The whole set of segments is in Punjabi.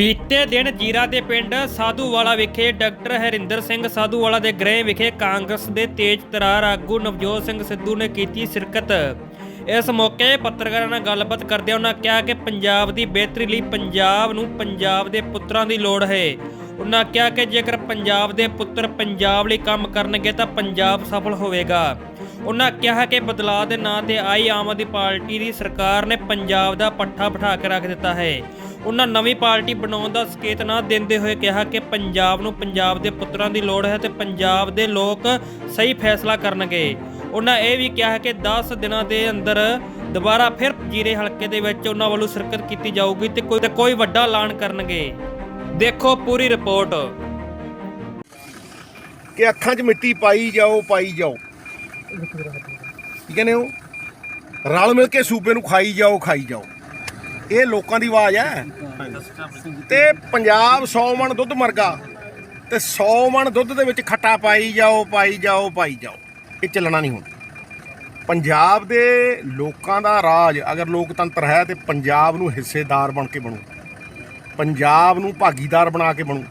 ਬੀਤੇ ਦਿਨ ਜੀਰਾ ਦੇ ਪਿੰਡ ਸਾਧੂਵਾਲਾ ਵਿਖੇ ਡਾਕਟਰ ਹਰਿੰਦਰ ਸਿੰਘ ਸਾਧੂਵਾਲਾ ਦੇ ਗ੍ਰਹਿ ਵਿਖੇ ਕਾਂਗਰਸ ਦੇ ਤੇਜ ਤਰਾਰ ਆਗੂ ਨਵਜੋਤ ਸਿੰਘ ਸਿੱਧੂ ਨੇ ਕੀਤੀ ਸ਼ਿਰਕਤ। ਇਸ ਮੌਕੇ ਪੱਤਰਕਾਰਾਂ ਨਾਲ ਗੱਲਬਾਤ ਕਰਦਿਆਂ ਉਹਨਾਂ ਕਿਹਾ ਕਿ ਪੰਜਾਬ ਦੀ ਬਿਹਤਰੀ ਲਈ ਪੰਜਾਬ ਨੂੰ ਪੰਜਾਬ ਦੇ ਪੁੱਤਰਾਂ ਦੀ ਲੋੜ ਹੈ। ਉਹਨਾਂ ਕਿਹਾ ਕਿ ਜੇਕਰ ਪੰਜਾਬ ਦੇ ਪੁੱਤਰ ਪੰਜਾਬ ਲਈ ਕੰਮ ਕਰਨਗੇ ਤਾਂ ਪੰਜਾਬ ਸਫਲ ਹੋਵੇਗਾ। ਉਹਨਾਂ ਕਿਹਾ ਕਿ ਬਦਲਾਅ ਦੇ ਨਾਂ ਤੇ ਆਈ ਆਮ ਆਦਮੀ ਪਾਰਟੀ ਦੀ ਸਰਕਾਰ ਨੇ ਪੰਜਾਬ ਦਾ ਪੱਠਾ ਬਿਠਾ ਕੇ ਰੱਖ ਦਿੱਤਾ ਹੈ। ਉਹਨਾਂ ਨਵੀਂ ਪਾਰਟੀ ਬਣਾਉਣ ਦਾ ਸੰਕੇਤ ਨਾ ਦਿੰਦੇ ਹੋਏ ਕਿਹਾ ਕਿ ਪੰਜਾਬ ਨੂੰ ਪੰਜਾਬ ਦੇ ਪੁੱਤਰਾਂ ਦੀ ਲੋੜ ਹੈ ਤੇ ਪੰਜਾਬ ਦੇ ਲੋਕ ਸਹੀ ਫੈਸਲਾ ਕਰਨਗੇ। ਉਹਨਾਂ ਇਹ ਵੀ ਕਿਹਾ ਕਿ 10 ਦਿਨਾਂ ਦੇ ਅੰਦਰ ਦੁਬਾਰਾ ਫਿਰ ਜੀਰੇ ਹਲਕੇ ਦੇ ਵਿੱਚ ਉਹਨਾਂ ਵੱਲੋਂ ਸ਼ਿਰਕਤ ਕੀਤੀ ਜਾਊਗੀ ਤੇ ਕੋਈ ਕੋਈ ਵੱਡਾ ਐਲਾਨ ਕਰਨਗੇ। ਦੇਖੋ ਪੂਰੀ ਰਿਪੋਰਟ। ਕਿ ਅੱਖਾਂ 'ਚ ਮਿੱਟੀ ਪਾਈ ਜਾਓ ਪਾਈ ਜਾਓ। ਕੀ ਕਹਿੰਦੇ ਉਹ ਰਲ ਮਿਲ ਕੇ ਸੂਬੇ ਨੂੰ ਖਾਈ ਜਾਓ ਖਾਈ ਜਾਓ। ਇਹ ਲੋਕਾਂ ਦੀ ਆਵਾਜ਼ ਹੈ। ਤੇ ਪੰਜਾਬ 100 ਮਣ ਦੁੱਧ ਮਰਗਾ, ਤੇ 100 ਮਣ ਦੁੱਧ ਦੇ ਵਿੱਚ ਖੱਟਾ ਪਾਈ ਜਾਓ ਪਾਈ ਜਾਓ ਪਾਈ ਜਾਓ। ਇਹ ਚੱਲਣਾ ਨਹੀਂ ਹੁਣ। ਪੰਜਾਬ ਦੇ ਲੋਕਾਂ ਦਾ ਰਾਜ, ਅਗਰ ਲੋਕਤੰਤਰ ਹੈ ਤੇ ਪੰਜਾਬ ਨੂੰ ਹਿੱਸੇਦਾਰ ਬਣ ਕੇ ਬਣੂ। ਪੰਜਾਬ ਨੂੰ ਭਾਗੀਦਾਰ ਬਣਾ ਕੇ ਬਣੂ।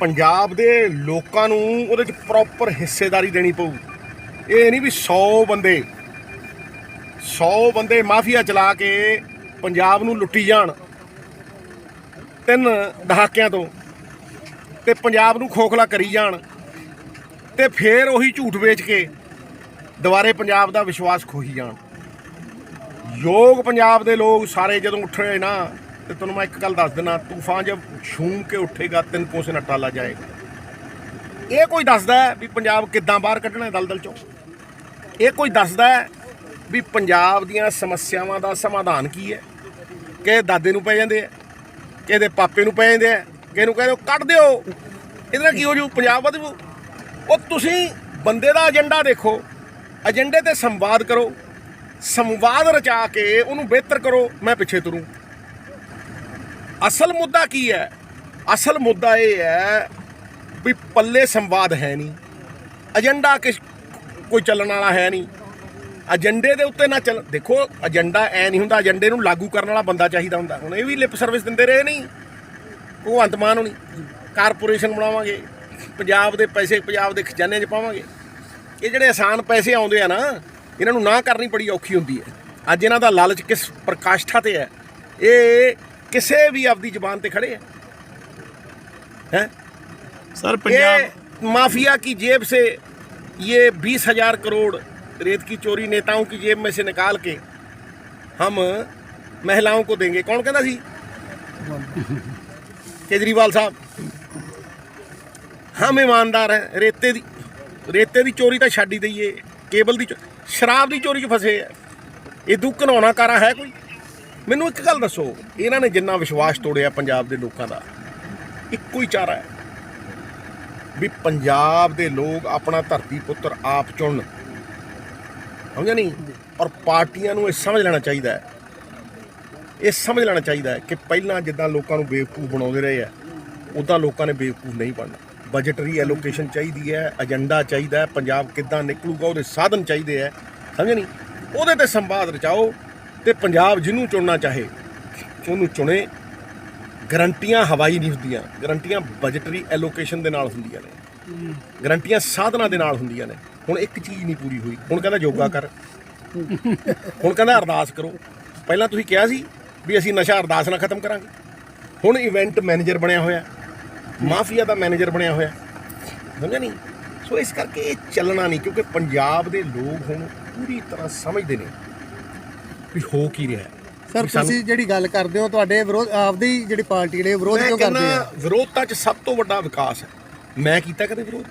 ਪੰਜਾਬ ਦੇ ਲੋਕਾਂ ਨੂੰ ਉਹਦੇ ਚ ਪ੍ਰੋਪਰ ਹਿੱਸੇਦਾਰੀ ਦੇਣੀ ਪਊ। ਇਹ ਨਹੀਂ ਵੀ 100 ਬੰਦੇ 100 ਬੰਦੇ ਮਾਫੀਆ ਚਲਾ ਕੇ ਪੰਜਾਬ ਨੂੰ ਲੁੱਟੀ ਜਾਣ ਤਿੰਨ ਦਹਾਕਿਆਂ ਤੋਂ ਤੇ ਪੰਜਾਬ ਨੂੰ ਖੋਖਲਾ ਕਰੀ ਜਾਣ ਤੇ ਫੇਰ ਉਹੀ ਝੂਠ ਵੇਚ ਕੇ ਦੁਬਾਰੇ ਪੰਜਾਬ ਦਾ ਵਿਸ਼ਵਾਸ ਖੋਹੀ ਜਾਣ। ਯੋਗ ਪੰਜਾਬ ਦੇ ਲੋਕ ਸਾਰੇ ਜਦੋਂ ਉੱਠੇ ਨਾ, ਤੇ ਤੁਹਾਨੂੰ ਮੈਂ ਇੱਕ ਗੱਲ ਦੱਸ ਦਿੰਦਾ ਤੂਫਾਨ ਜਦ ਛੂਮ ਕੇ ਉੱਠੇਗਾ, ਤਿੰਨ ਕੋਸੇ ਨਾਲ ਟਾਲਾ ਜਾਏਗਾ। ਇਹ ਕੋਈ ਦੱਸਦਾ ਵੀ ਪੰਜਾਬ ਕਿੱਦਾਂ ਬਾਹਰ ਕੱਢਣਾ ਹੈ ਦਲਦਲ ਚੋਂ? ਇਹ ਕੋਈ ਦੱਸਦਾ ਵੀ ਪੰਜਾਬ ਦੀਆਂ ਸਮੱਸਿਆਵਾਂ ਦਾ ਸਮਾਧਾਨ ਕੀ ਹੈ? ਕਿ ਦਾਦੇ ਨੂੰ ਪੈ ਜਾਂਦੇ ਆ ਕਿਹਦੇ ਪਾਪੇ ਨੂੰ ਪੈ ਜਾਂਦੇ ਆ, ਕਿਸੇ ਨੂੰ ਕਹਿੰਦੇ ਕੱਢ ਦਿਓ। ਇਹਦੇ ਨਾਲ ਕੀ ਹੋ ਜੂ? ਪੰਜਾਬ ਵਧ ਜੂ। ਉਹ ਤੁਸੀਂ ਬੰਦੇ ਦਾ ਏਜੰਡਾ ਦੇਖੋ ਏਜੰਡੇ ਤੇ ਸੰਵਾਦ ਕਰੋ, ਸੰਵਾਦ ਰਚਾ ਕੇ ਉਹਨੂੰ ਬਿਹਤਰ ਕਰੋ, ਮੈਂ ਪਿੱਛੇ ਤੁਰੂ। ਅਸਲ ਮੁੱਦਾ ਕੀ ਹੈ? ਅਸਲ ਮੁੱਦਾ ਇਹ ਹੈ ਵੀ ਪੱਲੇ ਸੰਵਾਦ ਹੈ ਨਹੀਂ। ਏਜੰਡਾ ਕਿਸ ਕੋਈ ਚੱਲਣ ਵਾਲਾ ਹੈ ਨਹੀਂ। ਏਜੰਡੇ ਦੇ ਉੱਤੇ ਨਾ ਚੱਲ ਦੇਖੋ ਏਜੰਡਾ ਐ ਨਹੀਂ ਹੁੰਦਾ ਏਜੰਡੇ ਨੂੰ ਲਾਗੂ ਕਰਨ ਵਾਲਾ ਬੰਦਾ ਚਾਹੀਦਾ ਹੁੰਦਾ ਹੁਣ ਇਹ ਵੀ ਲਿਪ ਸਰਵਿਸ ਦਿੰਦੇ ਰਹੇ ਨਹੀਂ ਭਗਵੰਤ ਮਾਨ ਹੋਣੀ ਕਾਰਪੋਰੇਸ਼ਨ ਬਣਾਵਾਂਗੇ ਪੰਜਾਬ ਦੇ ਪੈਸੇ ਪੰਜਾਬ ਦੇ ਖਜ਼ਾਨੇ 'ਚ ਪਾਵਾਂਗੇ ਇਹ ਜਿਹੜੇ ਆਸਾਨ ਪੈਸੇ ਆਉਂਦੇ ਆ ਨਾ ਇਹਨਾਂ ਨੂੰ ਨਾ ਕਰਨੀ ਬੜੀ ਔਖੀ ਹੁੰਦੀ ਹੈ ਅੱਜ ਇਹਨਾਂ ਦਾ ਲਾਲਚ ਕਿਸ ਪ੍ਰਕਾਸ਼ਠਾ ਤੇ ਹੈ ਇਹ ਕਿਸੇ ਵੀ ਆਪਦੀ ਜ਼ੁਬਾਨ ਤੇ ਖੜੇ ਹੈ ਹੈ सर पंजाब ये माफिया की जेब से ये बीस हजार करोड़ रेत की चोरी नेताओं की जेब में से निकाल के हम महिलाओं को देंगे कौन कहता सी केजरीवाल साहब हम ईमानदार हैं रेते ਦੀ ਰੇਤੇ ਦੀ ਚੋਰੀ ਤਾਂ ਛੱਡ ਹੀ ਦਈਏ ਕੇਬਲ ਦੀ ਚੋ- ਸ਼ਰਾਬ ਦੀ ਚੋਰੀ 'ਚ ਫਸੇ ਆ ਇਹ ਦੂ ਘਨਾਉਣਾ ਕਾਰਾ ਹੈ ਕੋਈ ਮੈਨੂੰ ਇੱਕ ਗੱਲ ਦੱਸੋ ਇਹਨਾਂ ਨੇ ਜਿੰਨਾ ਵਿਸ਼ਵਾਸ ਤੋੜਿਆ ਪੰਜਾਬ ਦੇ ਲੋਕਾਂ ਦਾ ਇੱਕੋ ਹੀ ਚਾਰਾ ਹੈ ਵੀ ਪੰਜਾਬ ਦੇ ਲੋਕ ਆਪਣਾ ਧਰਤੀ ਪੁੱਤਰ ਆਪ ਚੁਣਨ ਸਮਝਿਆ ਨਹੀਂ? ਔਰ ਪਾਰਟੀਆਂ ਨੂੰ ਇਹ ਸਮਝ ਲੈਣਾ ਚਾਹੀਦਾ ਹੈ। ਇਹ ਸਮਝ ਲੈਣਾ ਚਾਹੀਦਾ ਹੈ ਕਿ ਪਹਿਲਾਂ ਜਿੱਦਾਂ ਲੋਕਾਂ ਨੂੰ ਬੇਵਕੂਫ ਬਣਾਉਂਦੇ ਰਹੇ ਆ ਉਦਾਂ ਲੋਕਾਂ ਨੇ ਬੇਵਕੂਫ ਨਹੀਂ ਬਣਨਾ। ਬਜਟਰੀ ਐਲੋਕੇਸ਼ਨ ਚਾਹੀਦੀ ਹੈ ਏਜੰਡਾ ਚਾਹੀਦਾ ਹੈ ਪੰਜਾਬ ਕਿੱਦਾਂ ਨਿਕਲੂਗਾ ਉਹਦੇ ਸਾਧਨ ਚਾਹੀਦੇ ਹੈ। ਸਮਝਿਆ ਨਹੀਂ? ਉਹਦੇ ਤੇ ਸੰਵਾਦ ਰਚਾਓ ਤੇ ਪੰਜਾਬ ਜਿਹਨੂੰ ਚੁਣਨਾ ਚਾਹੇ ਉਹਨੂੰ ਚੁਣੇ। ਗਰੰਟੀਆਂ ਹਵਾਈ ਨਹੀਂ ਹੁੰਦੀਆਂ ਗਰੰਟੀਆਂ ਬਜਟਰੀ ਐਲੋਕੇਸ਼ਨ ਦੇ ਨਾਲ ਹੁੰਦੀਆਂ ਨੇ। ਗਰੰਟੀਆਂ ਸਾਧਨਾਂ ਦੇ ਨਾਲ ਹੁੰਦੀਆਂ ਨੇ। ਹੁਣ ਇੱਕ ਚੀਜ਼ ਨਹੀਂ ਪੂਰੀ ਹੋਈ। ਹੁਣ ਕਹਿੰਦਾ ਯੋਗਾ ਕਰ। ਹੁਣ ਕਹਿੰਦਾ ਅਰਦਾਸ ਕਰੋ। ਪਹਿਲਾਂ ਤੁਸੀਂ ਕਿਹਾ ਸੀ ਵੀ ਅਸੀਂ ਨਸ਼ਾ ਅਰਦਾਸ ਨਾਲ ਖਤਮ ਕਰਾਂਗੇ। ਹੁਣ ਇਵੈਂਟ ਮੈਨੇਜਰ ਬਣਿਆ ਹੋਇਆ। ਮਾਫੀਆ ਦਾ ਮੈਨੇਜਰ ਬਣਿਆ ਹੋਇਆ। ਸਮਝਿਆ ਨਹੀਂ? ਸੋ ਇਸ ਕਰਕੇ ਇਹ ਚੱਲਣਾ ਨਹੀਂ ਕਿਉਂਕਿ ਪੰਜਾਬ ਦੇ ਲੋਕ ਹੁਣ ਪੂਰੀ ਤਰ੍ਹਾਂ ਸਮਝਦੇ ਨੇ ਵੀ ਹੋ ਕੀ ਰਿਹਾ ਹੈ। ਸਰ ਤੁਸੀਂ ਜਿਹੜੀ ਗੱਲ ਕਰਦੇ ਹੋ ਤੁਹਾਡੇ ਵਿਰੋਧ ਆਪਦੀ ਜਿਹੜੀ ਪਾਰਟੀ ਨੇ ਵਿਰੋਧ ਕਿਉਂ ਕਰਦੇ ਆ? ਵਿਰੋਧਤਾ 'ਚ ਸਭ ਤੋਂ ਵੱਡਾ ਵਿਕਾਸ ਹੈ। ਮੈਂ ਕੀਤਾ ਕਦੇ ਵਿਰੋਧ?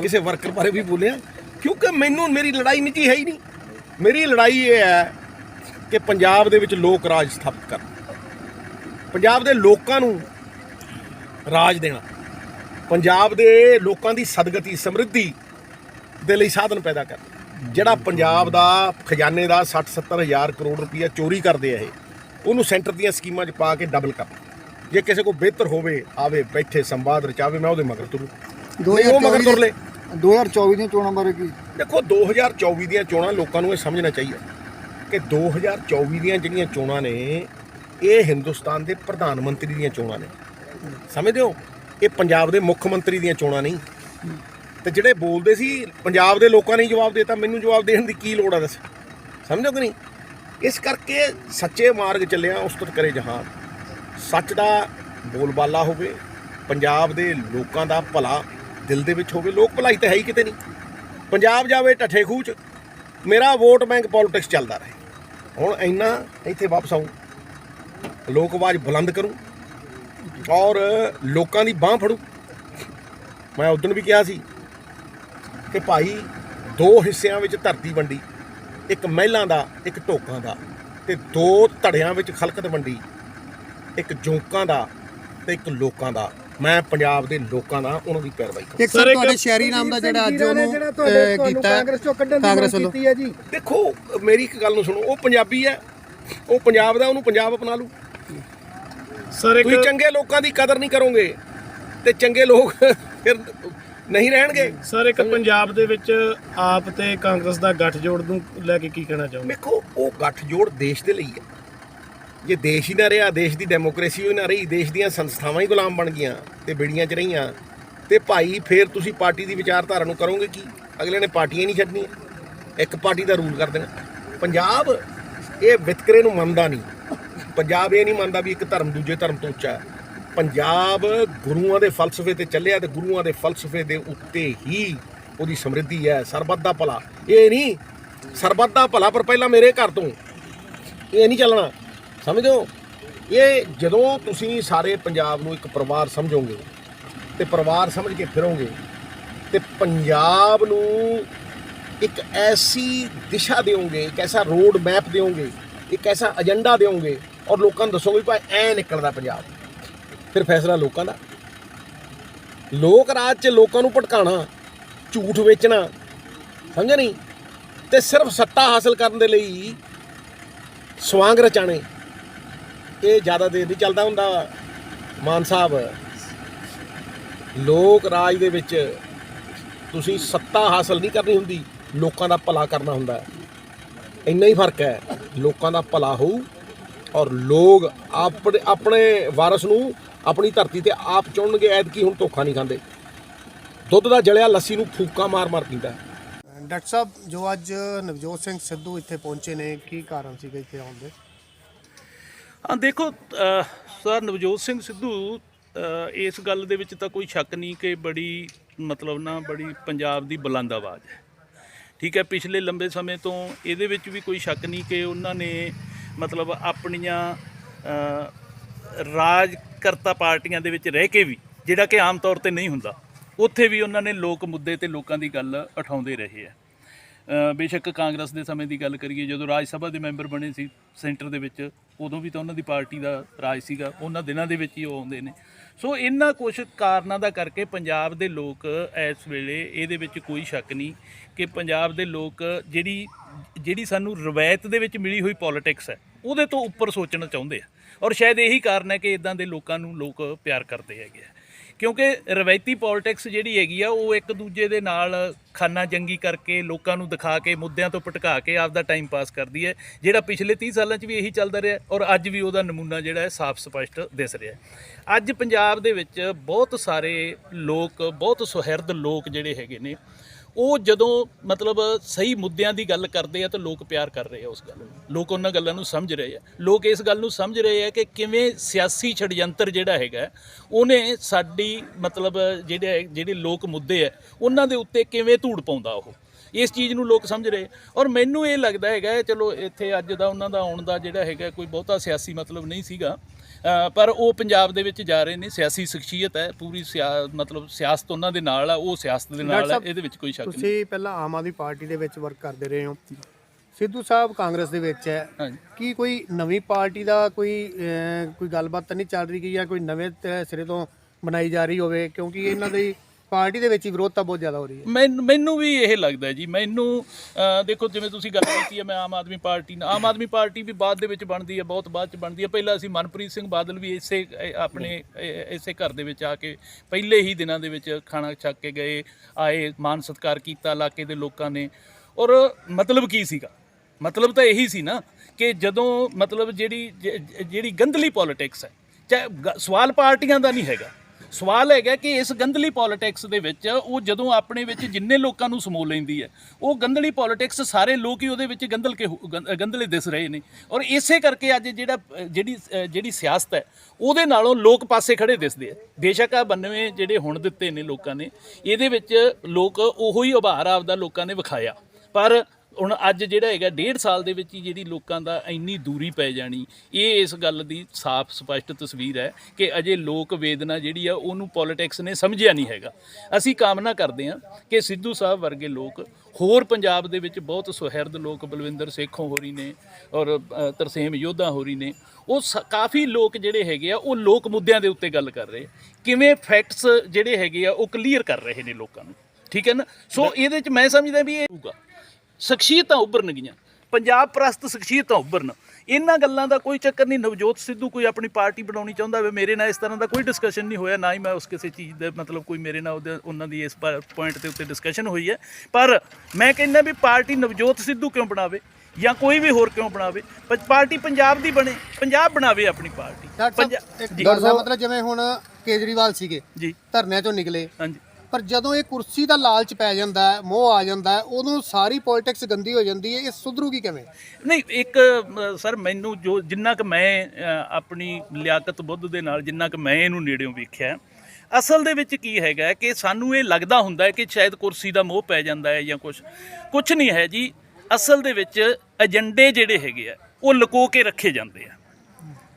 ਕਿਸੇ ਵਰਕਰ ਬਾਰੇ ਵੀ ਬੋਲਿਆ? ਕਿਉਂਕਿ ਮੈਨੂੰ ਮੇਰੀ ਲੜਾਈ ਨਿੱਜੀ ਹੈ ਹੀ ਨਹੀਂ। ਮੇਰੀ ਲੜਾਈ ਇਹ ਹੈ ਕਿ ਪੰਜਾਬ ਦੇ ਵਿੱਚ ਲੋਕ ਰਾਜ ਸਥਾਪਿਤ ਕਰਨਾ। ਪੰਜਾਬ ਦੇ ਲੋਕਾਂ ਨੂੰ ਰਾਜ ਦੇਣਾ। ਪੰਜਾਬ ਦੇ ਲੋਕਾਂ ਦੀ ਸਦਗਤੀ ਸਮਰਿੱਧੀ ਦੇ ਲਈ ਸਾਧਨ ਪੈਦਾ ਕਰਨਾ। ਜਿਹੜਾ ਪੰਜਾਬ ਦਾ ਖਜ਼ਾਨੇ ਦਾ 60 70 ਹਜ਼ਾਰ ਕਰੋੜ ਰੁਪਈਆ ਚੋਰੀ ਕਰਦੇ ਆ ਇਹ ਉਹਨੂੰ ਸੈਂਟਰ ਦੀਆਂ ਸਕੀਮਾਂ 'ਚ ਪਾ ਕੇ ਡਬਲ ਕਰਨਾ। ਜੇ ਕਿਸੇ ਕੋ ਬਿਹਤਰ ਹੋਵੇ ਆਵੇ ਬੈਠੇ ਸੰਵਾਦ ਰਚਾਵੇ ਮੈਂ ਉਹਦੇ ਮਗਰ ਤੁਰੂ। ਉਹ ਮਗਰ ਤੁਰ ਲੈ। 2024 ਦੀਆਂ ਚੋਣਾਂ ਬਾਰੇ ਕੀ? ਦੇਖੋ 2024 ਦੀਆਂ ਚੋਣਾਂ ਲੋਕਾਂ ਨੂੰ ਇਹ ਸਮਝਣਾ ਚਾਹੀਦਾ ਕਿ 2024 ਦੀਆਂ ਜਿਹੜੀਆਂ ਚੋਣਾਂ ਨੇ, ਇਹ ਹਿੰਦੁਸਤਾਨ ਦੇ ਪ੍ਰਧਾਨ ਮੰਤਰੀ ਦੀਆਂ ਚੋਣਾਂ ਨੇ। ਸਮਝਦੇ ਹੋ? ਇਹ ਪੰਜਾਬ ਦੇ ਮੁੱਖ ਮੰਤਰੀ ਦੀਆਂ ਚੋਣਾਂ ਨਹੀਂ। ਤੇ ਜਿਹੜੇ ਬੋਲਦੇ ਸੀ, ਪੰਜਾਬ ਦੇ ਲੋਕਾਂ ਨੇ ਹੀ ਜਵਾਬ ਦਿੱਤਾ, ਮੈਨੂੰ ਜਵਾਬ ਦੇਣ ਦੀ ਕੀ ਲੋੜ ਆ ਦੱਸ? ਸਮਝੋ ਕਿ ਨਹੀਂ? ਇਸ ਕਰਕੇ ਸੱਚੇ ਮਾਰਗ ਚੱਲਿਆ ਉਸਤਤ ਕਰੇ ਜਹਾਨ। ਸੱਚ ਦਾ ਬੋਲਬਾਲਾ ਹੋਵੇ, ਪੰਜਾਬ ਦੇ ਲੋਕਾਂ ਦਾ ਭਲਾ ਦਿਲ ਦੇ ਵਿੱਚ ਹੋਵੇ, ਲੋਕ ਭਲਾਈ ਤਾਂ ਹੈ ਹੀ ਕਿਤੇ ਨਹੀਂ। ਪੰਜਾਬ ਜਾਵੇ ਢੱਠੇ ਖੂਹ 'ਚ, ਮੇਰਾ ਵੋਟ ਬੈਂਕ ਪੋਲਿਟਿਕਸ ਚੱਲਦਾ ਰਹੇ। ਹੁਣ ਇੰਨਾ ਇੱਥੇ ਵਾਪਸ ਆਉਂ ਲੋਕ ਆਵਾਜ਼ ਬੁਲੰਦ ਕਰੂੰ ਔਰ ਲੋਕਾਂ ਦੀ ਬਾਹ ਫੜੂ। ਮੈਂ ਉਦੋਂ ਵੀ ਕਿਹਾ ਸੀ ਕਿ ਭਾਈ, ਦੋ ਹਿੱਸਿਆਂ ਵਿੱਚ ਧਰਤੀ ਵੰਡੀ, ਇੱਕ ਮਹਿਲਾਂ ਦਾ, ਇੱਕ ਢੋਕਾਂ ਦਾ ਤੇ ਦੋ ਧੜਿਆਂ ਵਿੱਚ ਖਲਕਤ ਵੰਡੀ, ਇੱਕ ਜੋਕਾਂ ਦਾ ਤੇ ਇੱਕ ਲੋਕਾਂ ਦਾ। ਮੈਂ ਪੰਜਾਬ ਦੇ ਲੋਕਾਂ ਦਾ ਉਹਨਾਂ ਦੀ ਪੈਰਵਾਈ ਕਰਾਂ ਇੱਕ ਸਰ, ਤੁਹਾਡੇ ਸ਼ਹਿਰੀ ਨਾਮ ਦਾ ਜਿਹੜਾ ਅੱਜ ਉਹਨੂੰ ਕੀਤਾ ਕਾਂਗਰਸ ਚੋਂ ਕੱਢਣ ਦੀ ਕਾਂਗਰਸ ਮੰਗ ਵੱਲੋਂ। ਕੀਤੀ ਹੈ ਜੀ। ਦੇਖੋ ਮੇਰੀ ਇੱਕ ਗੱਲ ਨੂੰ ਸੁਣੋ ਉਹ ਪੰਜਾਬੀ ਹੈ ਉਹ ਪੰਜਾਬ ਦਾ ਉਹਨੂੰ ਪੰਜਾਬ ਅਪਣਾ ਲੂ ਸਰ ਤੁਸੀਂ ਇੱਕ ਚੰਗੇ ਲੋਕਾਂ ਦੀ ਕਦਰ ਨਹੀਂ ਕਰੋਗੇ ਤੇ ਚੰਗੇ ਲੋਕ ਫਿਰ ਨਹੀਂ ਰਹਿਣਗੇ। ਸਰ ਇੱਕ ਪੰਜਾਬ ਦੇ ਵਿੱਚ ਆਪ ਤੇ ਕਾਂਗਰਸ ਦਾ ਗੱਠਜੋੜ ਨੂੰ ਲੈ ਕੇ ਕੀ ਕਹਿਣਾ ਚਾਹੁੰਦੇ ਵੇਖੋ ਉਹ ਗੱਠਜੋੜ ਦੇਸ਼ ਦੇ ਲਈ ਹੈ। ਜੇ ਦੇਸ਼ ਹੀ ਨਾ ਰਿਹਾ, ਦੇਸ਼ ਦੀ ਡੈਮੋਕ੍ਰੇਸੀ ਹੀ ਨਾ ਰਹੀ, ਦੇਸ਼ ਦੀਆਂ ਸੰਸਥਾਵਾਂ ਹੀ ਗੁਲਾਮ ਬਣ ਗਈਆਂ ਤੇ ਬੇੜੀਆਂ 'ਚ ਰਹੀਆਂ, ਤੇ ਭਾਈ ਫੇਰ ਤੁਸੀਂ ਪਾਰਟੀ ਦੀ ਵਿਚਾਰਧਾਰਾ ਨੂੰ ਕਰੋਗੇ ਕੀ? ਅਗਲੇ ਨੇ ਪਾਰਟੀਆਂ ਨਹੀਂ ਛੱਡਣੀਆਂ। ਇੱਕ ਪਾਰਟੀ ਦਾ ਰੂਲ ਕਰ ਦੇਣਾ। ਪੰਜਾਬ ਇਹ ਵਿਤਕਰੇ ਨੂੰ ਮੰਨਦਾ ਨਹੀਂ। ਪੰਜਾਬ ਇਹ ਨਹੀਂ ਮੰਨਦਾ ਵੀ ਇੱਕ ਧਰਮ ਦੂਜੇ ਧਰਮ ਤੋਂ ਉੱਚਾ ਹੈ। ਪੰਜਾਬ ਗੁਰੂਆਂ ਦੇ ਫਲਸਫੇ ਤੇ ਚੱਲਿਆ ਤੇ ਗੁਰੂਆਂ ਦੇ ਫਲਸਫੇ ਦੇ ਉੱਤੇ ਹੀ ਉਹਦੀ ਸਮਰਿੱਧੀ ਹੈ, ਸਰਬੱਤ ਦਾ ਭਲਾ। ਇਹ ਨਹੀਂ, ਸਰਬੱਤ ਦਾ ਭਲਾ ਪਰ ਪਹਿਲਾਂ ਮੇਰੇ ਘਰ ਤੋਂ। ਇਹ ਨਹੀਂ ਚੱਲਣਾ। ਸਮਝਦੇ ਹੋ? ਇਹ ਜਦੋਂ ਤੁਸੀਂ ਸਾਰੇ ਪੰਜਾਬ ਨੂੰ ਇੱਕ ਪਰਿਵਾਰ ਸਮਝੋਗੇ ਤੇ ਪਰਿਵਾਰ ਸਮਝ ਕੇ ਫਿਰੋਗੇ ਤੇ ਪੰਜਾਬ ਨੂੰ ਇੱਕ ਐਸੀ ਦਿਸ਼ਾ ਦਿਓਗੇ, ਇੱਕ ਐਸਾ ਰੋਡ ਮੈਪ ਦਿਓਗੇ, ਇੱਕ ਐਸਾ ਏਜੰਡਾ ਦਿਓਗੇ ਔਰ ਲੋਕਾਂ ਨੂੰ ਦੱਸੋਗੇ ਵੀ ਭਾਈ ਐ ਨਿਕਲਦਾ ਪੰਜਾਬ। ਫਿਰ ਫੈਸਲਾ ਲੋਕਾਂ ਦਾ। ਲੋਕ ਰਾਜ 'ਚ ਲੋਕਾਂ ਨੂੰ ਭਟਕਾਣਾ ਝੂਠ ਵੇਚਣਾ ਸਮਝ ਨਹੀਂ? ਤੇ ਸਿਰਫ ਸੱਤਾ ਹਾਸਲ ਕਰਨ ਦੇ ਲਈ ਸਵਾਂਗ ਰਚਾਣੇ ਇਹ ਜ਼ਿਆਦਾ ਦੇਰ ਨਹੀਂ ਚੱਲਦਾ ਹੁੰਦਾ। ਮਾਨ ਸਾਹਿਬ, ਲੋਕ ਰਾਜ ਦੇ ਵਿੱਚ ਤੁਸੀਂ ਸੱਤਾ ਹਾਸਲ ਨਹੀਂ ਕਰਨੀ ਹੁੰਦੀ, ਲੋਕਾਂ ਦਾ ਭਲਾ ਕਰਨਾ ਹੁੰਦਾ। ਇੰਨਾ ਹੀ ਫ਼ਰਕ ਹੈ, ਲੋਕਾਂ ਦਾ ਭਲਾ ਹੋਊ ਔਰ ਲੋਕ ਆਪਣੇ ਆਪਣੇ ਵਾਰਸ ਨੂੰ ਆਪਣੀ ਧਰਤੀ ਤੇ ਆਪ ਚੁਣਨਗੇ, ਐਤਕੀ ਹੁਣ ਧੋਖਾ ਨਹੀਂ ਖਾਂਦੇ। ਦੁੱਧ ਦਾ ਜਲਿਆ ਲੱਸੀ ਨੂੰ ਫੂਕਾ ਮਾਰ ਮਾਰ ਪੀਂਦਾ। ਡਾਕਟਰ ਸਾਹਿਬ, ਜੋ ਅੱਜ ਨਵਜੋਤ ਸਿੰਘ ਸਿੱਧੂ ਇੱਥੇ ਪਹੁੰਚੇ ਨੇ, ਕੀ ਕਾਰਨ ਸੀਗਾ ਇੱਥੇ ਆਉਣ ਦੇ? ਹਾਂ ਦੇਖੋ ਸਰ ਨਵਜੋਤ ਸਿੰਘ ਸਿੱਧੂ ਇਸ ਗੱਲ ਦੇ ਵਿੱਚ ਤਾਂ ਕੋਈ ਸ਼ੱਕ ਨਹੀਂ ਕਿ ਬੜੀ ਮਤਲਬ ਨਾ ਬੜੀ ਪੰਜਾਬ ਦੀ ਬੁਲੰਦ ਆਵਾਜ਼ ਹੈ। ਠੀਕ ਹੈ ਪਿਛਲੇ ਲੰਬੇ ਸਮੇਂ ਤੋਂ ਇਹਦੇ ਵਿੱਚ ਵੀ ਕੋਈ ਸ਼ੱਕ ਨਹੀਂ ਕਿ ਉਹਨਾਂ ਨੇ ਮਤਲਬ ਆਪਣੀਆਂ ਅਹ, ਰਾਜਕਰਤਾ ਪਾਰਟੀਆਂ ਦੇ ਵਿੱਚ ਰਹਿ ਕੇ ਵੀ ਜਿਹੜਾ ਕਿ ਆਮ ਤੌਰ ਤੇ ਨਹੀਂ ਹੁੰਦਾ ਉੱਥੇ ਵੀ ਉਹਨਾਂ ਨੇ ਲੋਕ ਮੁੱਦੇ ਤੇ ਲੋਕਾਂ ਦੀ ਗੱਲ ਉਠਾਉਂਦੇ ਰਹੇ ਆ ਬੇਸ਼ੱਕ ਕਾਂਗਰਸ ਦੇ ਸਮੇਂ ਦੀ ਗੱਲ ਕਰੀਏ, ਜਦੋਂ ਰਾਜ ਸਭਾ ਦੇ ਮੈਂਬਰ ਬਣੇ ਸੀ ਸੈਂਟਰ ਦੇ ਵਿੱਚ, ਉਦੋਂ ਵੀ ਤਾਂ ਉਹਨਾਂ ਦੀ ਪਾਰਟੀ ਦਾ ਰਾਜ ਸੀਗਾ, ਉਹਨਾਂ ਦਿਨਾਂ ਦੇ ਵਿੱਚ ਹੀ ਉਹ ਆਉਂਦੇ ਨੇ। ਸੋ ਇਹਨਾਂ ਕੁਝ ਕਾਰਨਾਂ ਦਾ ਕਰਕੇ ਪੰਜਾਬ ਦੇ ਲੋਕ ਇਸ ਵੇਲੇ ਇਹਦੇ ਵਿੱਚ ਕੋਈ ਸ਼ੱਕ ਨਹੀਂ ਕਿ ਪੰਜਾਬ ਦੇ ਲੋਕ ਜਿਹੜੀ ਜਿਹੜੀ ਸਾਨੂੰ ਰਵਾਇਤ ਦੇ ਵਿੱਚ ਮਿਲੀ ਹੋਈ ਪੋਲਿਟਿਕਸ ਹੈ, ਉਹਦੇ ਤੋਂ ਉੱਪਰ ਸੋਚਣਾ ਚਾਹੁੰਦੇ ਆ। ਔਰ ਸ਼ਾਇਦ ਇਹੀ ਕਾਰਨ ਹੈ ਕਿ ਇਦਾਂ ਦੇ ਲੋਕਾਂ ਨੂੰ ਲੋਕ ਪਿਆਰ ਕਰਦੇ ਹੈਗੇ ਆ। ਕਿਉਂਕਿ ਰਵਾਇਤੀ ਪੋਲਿਟਿਕਸ ਜਿਹੜੀ ਹੈਗੀ ਆ, ਉਹ ਇੱਕ ਦੂਜੇ ਦੇ ਨਾਲ ਖਾਨਾ ਜੰਗੀ ਕਰਕੇ, ਲੋਕਾਂ ਨੂੰ ਦਿਖਾ ਕੇ, ਮੁੱਦਿਆਂ ਤੋਂ ਭਟਕਾ ਕੇ ਆਪਦਾ ਟਾਈਮ ਪਾਸ ਕਰਦੀ ਹੈ, ਜਿਹੜਾ ਪਿਛਲੇ 30 ਸਾਲਾਂ 'ਚ ਵੀ ਇਹੀ ਚੱਲਦਾ ਰਿਹਾ ਔਰ ਅੱਜ ਵੀ ਉਹਦਾ ਨਮੂਨਾ ਜਿਹੜਾ ਹੈ ਸਾਫ਼ ਸਪਸ਼ਟ ਦਿਸ ਰਿਹਾ ਅੱਜ ਪੰਜਾਬ ਦੇ ਵਿੱਚ ਬਹੁਤ ਸਾਰੇ ਲੋਕ, ਬਹੁਤ ਸੁਹਿਰਦ ਲੋਕ ਜਿਹੜੇ ਹੈਗੇ ਨੇ ਉਹ ਜਦੋਂ ਮਤਲਬ ਸਹੀ ਮੁੱਦਿਆਂ ਦੀ ਗੱਲ ਕਰਦੇ ਆ ਤਾਂ ਲੋਕ ਪਿਆਰ ਕਰ ਰਹੇ ਆ ਉਸ ਗੱਲ ਨੂੰ। ਲੋਕ ਉਹਨਾਂ ਗੱਲਾਂ ਨੂੰ ਸਮਝ ਰਹੇ ਆ। ਲੋਕ ਇਸ ਗੱਲ ਨੂੰ ਸਮਝ ਰਹੇ ਆ ਕਿ ਕਿਵੇਂ ਸਿਆਸੀ ਛੜਯੰਤਰ ਜਿਹੜਾ ਹੈਗਾ, ਉਹਨੇ ਸਾਡੀ ਮਤਲਬ ਜਿਹੜੇ ਜਿਹੜੇ ਲੋਕ ਮੁੱਦੇ ਆ, ਉਹਨਾਂ ਦੇ ਉੱਤੇ ਕਿਵੇਂ ਧੂੜ ਪਾਉਂਦਾ ਉਹ। ਇਸ ਚੀਜ਼ ਨੂੰ ਲੋਕ ਸਮਝ ਰਹੇ ਔਰ ਮੈਨੂੰ ਇਹ ਲੱਗਦਾ ਹੈਗਾ, ਚਲੋ ਇੱਥੇ ਅੱਜ ਦਾ, ਉਹਨਾਂ ਦਾ ਆਉਣ ਦਾ ਜਿਹੜਾ ਹੈਗਾ, ਕੋਈ ਬਹੁਤਾ ਸਿਆਸੀ ਮਤਲਬ ਨਹੀਂ ਸੀਗਾ। ਪਰ ਉਹ ਪੰਜਾਬ ਦੇ ਵਿੱਚ ਜਾ ਰਹੇ ਨੇ ਸਿਆਸੀ ਸ਼ਖਸੀਅਤ ਹੈ ਪੂਰੀ ਸਿਆ- ਮਤਲਬ ਸਿਆਸਤ ਉਹਨਾਂ ਦੇ ਨਾਲ ਆ ਉਹ ਸਿਆਸਤ ਦੇ ਨਾਲ ਸਾਹਿਬ, ਇਹਦੇ ਵਿੱਚ ਕੋਈ ਸ਼ੱਕ ਨਹੀਂ। ਤੁਸੀਂ ਪਹਿਲਾਂ ਆਮ ਆਦਮੀ ਪਾਰਟੀ ਦੇ ਵਿੱਚ ਵਰਕ ਕਰਦੇ ਰਹੇ ਹੋ। ਸਿੱਧੂ ਸਾਹਿਬ ਕਾਂਗਰਸ ਦੇ ਵਿੱਚ ਹੈ। ਕੀ ਕੋਈ ਨਵੀਂ ਪਾਰਟੀ ਦਾ ਕੋਈ ਕੋਈ ਗੱਲਬਾਤ ਤਾਂ ਨਹੀਂ ਚੱਲ ਰਹੀ ਕਿ ਜਾਂ ਕੋਈ ਨਵੇਂ ਸਿਰੇ ਤੋਂ ਬਣਾਈ ਜਾ ਰਹੀ ਹੋਵੇ? ਕਿਉਂਕਿ ਇਹਨਾਂ ਦੀ ਪਾਰਟੀ ਦੇ ਵਿੱਚ ਹੀ ਵਿਰੋਧਤਾ ਬਹੁਤ ਜ਼ਿਆਦਾ ਹੋ ਰਹੀ ਹੈ। ਮੈਨੂੰ ਮੈਨੂੰ ਵੀ ਇਹ ਲੱਗਦਾ ਜੀ ਮੈਨੂੰ ਅਹ, ਦੇਖੋ ਜਿਵੇਂ ਤੁਸੀਂ ਗੱਲ ਕੀਤੀ ਹੈ ਮੈਂ ਆਮ ਆਦਮੀ ਪਾਰਟੀ ਨਾਲ ਆਮ ਆਦਮੀ ਪਾਰਟੀ ਵੀ ਬਾਅਦ ਦੇ ਵਿੱਚ ਬਣਦੀ ਹੈ ਬਹੁਤ ਬਾਅਦ ਚ ਬਣਦੀ ਹੈ। ਪਹਿਲਾਂ ਅਸੀਂ ਮਨਪ੍ਰੀਤ ਸਿੰਘ ਬਾਦਲ ਵੀ ਇਸੇ ਇਹ ਆਪਣੇ ਇਹ- ਇਸੇ ਘਰ ਦੇ ਵਿੱਚ ਆ ਕੇ ਪਹਿਲੇ ਹੀ ਦਿਨਾਂ ਦੇ ਵਿੱਚ ਖਾਣਾ ਛੱਕ ਕੇ ਗਏ ਆਏ ਮਾਨ ਸਤਿਕਾਰ ਕੀਤਾ ਇਲਾਕੇ ਦੇ ਲੋਕਾਂ ਨੇ। ਔਰ ਮਤਲਬ ਕੀ ਸੀਗਾ? ਮਤਲਬ ਤਾਂ ਇਹੀ ਸੀ ਨਾ ਕਿ ਜਦੋਂ ਮਤਲਬ ਜਿਹੜੀ ਜ- ਜਿਹੜੀ ਗੰਦਲੀ ਪੋਲਿਟਿਕਸ ਹੈ ਚਾਹੇ ਗ- ਸਵਾਲ ਪਾਰਟੀਆਂ ਦਾ ਨਹੀਂ ਹੈਗਾ ਸਵਾਲ ਹੈਗਾ ਕਿ ਇਸ ਗੰਧਲੀ ਪੋਲਿਟਿਕਸ ਦੇ ਵਿੱਚ ਉਹ ਜਦੋਂ ਆਪਣੇ ਵਿੱਚ ਜਿੰਨੇ ਲੋਕਾਂ ਨੂੰ ਸਮੋ ਲੈਂਦੀ ਹੈ, ਉਹ ਗੰਧਲੀ ਪੋਲਿਟਿਕਸ ਸਾਰੇ ਲੋਕ ਹੀ ਉਹਦੇ ਵਿੱਚ ਗੰਧਲ ਕੇ ਹੋ- ਗੰ- ਗੰਦਲੇ ਦਿਸ ਰਹੇ ਨੇ। ਔਰ ਇਸੇ ਕਰਕੇ ਅੱਜ ਜਿਹੜਾ ਜਿਹੜੀ ਜਿਹੜੀ ਸਿਆਸਤ ਹੈ, ਉਹਦੇ ਨਾਲੋਂ ਲੋਕ ਪਾਸੇ ਖੜੇ ਦਿਸਦੇ ਆ। ਬੇਸ਼ੱਕ ਆ 92 ਜਿਹੜੇ ਹੁਣ ਦਿੱਤੇ ਨੇ ਲੋਕਾਂ ਨੇ, ਇਹਦੇ ਵਿੱਚ ਲੋਕ ਉਹੋ ਹੀ ਉਭਾਰ ਆਪਦਾ ਲੋਕਾਂ ਨੇ ਵਿਖਾਇਆ। ਪਰ ਹੁਣ ਅੱਜ ਜਿਹੜਾ ਹੈਗਾ ਡੇਢ ਸਾਲ ਦੇ ਵਿੱਚ ਹੀ ਜਿਹੜੀ ਲੋਕਾਂ ਦਾ ਇੰਨੀ ਦੂਰੀ ਪੈ ਜਾਣੀ ਇਹ ਇਸ ਗੱਲ ਦੀ ਸਾਫ਼ ਸਪਸ਼ਟ ਤਸਵੀਰ ਹੈ ਕਿ ਅਜੇ ਲੋਕ ਵੇਦਨਾ ਜਿਹੜੀ ਆ ਉਹਨੂੰ ਪੋਲਿਟਿਕਸ ਨੇ ਸਮਝਿਆ ਨਹੀਂ ਹੈਗਾ। ਅਸੀਂ ਕਾਮਨਾ ਕਰਦੇ ਹਾਂ ਕਿ ਸਿੱਧੂ ਸਾਹਿਬ ਵਰਗੇ ਲੋਕ ਹੋਰ ਪੰਜਾਬ ਦੇ ਵਿੱਚ ਬਹੁਤ ਸੁਹਿਰਦ ਲੋਕ ਬਲਵਿੰਦਰ ਸੇਖੋਂ ਹੋਰੀ ਨੇ ਔਰ ਤਰਸੇਮ ਯੋਧਾ ਹੋਰੀ ਨੇ ਉਹ ਕਾਫੀ ਲੋਕ ਜਿਹੜੇ ਹੈਗੇ ਆ ਉਹ ਲੋਕ ਮੁੱਦਿਆਂ ਦੇ ਉੱਤੇ ਗੱਲ ਕਰ ਰਹੇ। ਕਿਵੇਂ ਫੈਕਟਸ ਜਿਹੜੇ ਹੈਗੇ ਆ ਉਹ ਕਲੀਅਰ ਕਰ ਰਹੇ ਨੇ ਲੋਕਾਂ ਨੂੰ। ਠੀਕ ਹੈ ਨਾ? ਸੋ ਇਹਦੇ ਚ ਮੈਂ ਸਮਝਦਾ ਵੀ ਇਹ ਹੋਊਗਾ ਸ਼ਖਸੀਅਤਾਂ ਉੱਭਰਨਗੀਆਂ ਪੰਜਾਬ ਪ੍ਰਸਤ ਸ਼ਖਸੀਅਤਾਂ ਉੱਭਰਨ। ਇਹਨਾਂ ਗੱਲਾਂ ਦਾ ਕੋਈ ਚੱਕਰ ਨਹੀਂ। ਨਵਜੋਤ ਸਿੱਧੂ ਕੋਈ ਆਪਣੀ ਪਾਰਟੀ ਬਣਾਉਣੀ ਚਾਹੁੰਦਾ ਹੋਵੇ ਮੇਰੇ ਨਾਲ ਇਸ ਤਰ੍ਹਾਂ ਦਾ ਕੋਈ ਡਿਸਕਸ਼ਨ ਨਹੀਂ ਹੋਇਆ। ਨਾ ਹੀ ਮੈਂ ਉਸ ਕਿਸੇ ਚੀਜ਼ ਦੇ ਮਤਲਬ ਕੋਈ ਮੇਰੇ ਨਾਲ ਉਹਦੇ ਉਹਨਾਂ ਦੀ ਇਸ ਪੁਆਇੰਟ ਦੇ ਉੱਤੇ ਡਿਸਕਸ਼ਨ ਹੋਈ ਹੈ। ਪਰ ਮੈਂ ਕਹਿੰਦਾ ਵੀ ਪਾਰਟੀ ਨਵਜੋਤ ਸਿੱਧੂ ਕਿਉਂ ਬਣਾਵੇ? ਜਾਂ ਕੋਈ ਵੀ ਹੋਰ ਕਿਉਂ ਬਣਾਵੇ? ਪਰ ਪਾਰਟੀ ਪੰਜਾਬ ਦੀ ਬਣੇ। ਪੰਜਾਬ ਬਣਾਵੇ ਆਪਣੀ ਪਾਰਟੀ। ਡਾਕਟਰ ਸਾਹਿਬ ਮਤਲਬ ਜਿਵੇਂ ਹੁਣ ਕੇਜਰੀਵਾਲ ਸੀਗੇ ਜੀ। ਧਰਨਿਆਂ ਚੋਂ ਨਿਕਲੇ। ਹਾਂਜੀ। ਪਰ ਜਦੋਂ ਇਹ ਕੁਰਸੀ ਦਾ ਲਾਲਚ ਪੈ ਜਾਂਦਾ ਹੈ, ਮੋਹ ਆ ਜਾਂਦਾ ਹੈ ਉਦੋਂ ਸਾਰੀ ਪੋਲਿਟਿਕਸ ਗੰਦੀ ਹੋ ਜਾਂਦੀ ਹੈ, ਇਹ ਸੁਧਰੂਗੀ ਕਿਵੇਂ? ਨਹੀਂ, ਇੱਕ ਸਰ, ਮੈਨੂੰ ਜੋ ਜਿੰਨਾ ਕਿ ਮੈਂ ਆਪਣੀ ਲਿਆਕਤ ਬੁੱਧ ਦੇ ਨਾਲ ਜਿੰਨਾ ਕਿ ਮੈਂ ਇਹਨੂੰ ਨੇੜਿਓਂ ਵੇਖਿਆ, ਅਸਲ ਦੇ ਵਿੱਚ ਕੀ ਹੈਗਾ ਕਿ ਸਾਨੂੰ ਇਹ ਲੱਗਦਾ ਹੁੰਦਾ ਹੈ ਕਿ ਸ਼ਾਇਦ ਕੁਰਸੀ ਦਾ ਮੋਹ ਪੈ ਜਾਂਦਾ ਹੈ ਜਾਂ ਕੁਝ ਕੁਝ ਨਹੀਂ ਹੈ ਜੀ, ਅਸਲ ਦੇ ਵਿੱਚ ਏਜੰਡੇ ਜਿਹੜੇ ਹੈਗੇ ਆ, ਉਹ ਲੁਕੋ ਕੇ ਰੱਖੇ ਜਾਂਦੇ ਆ।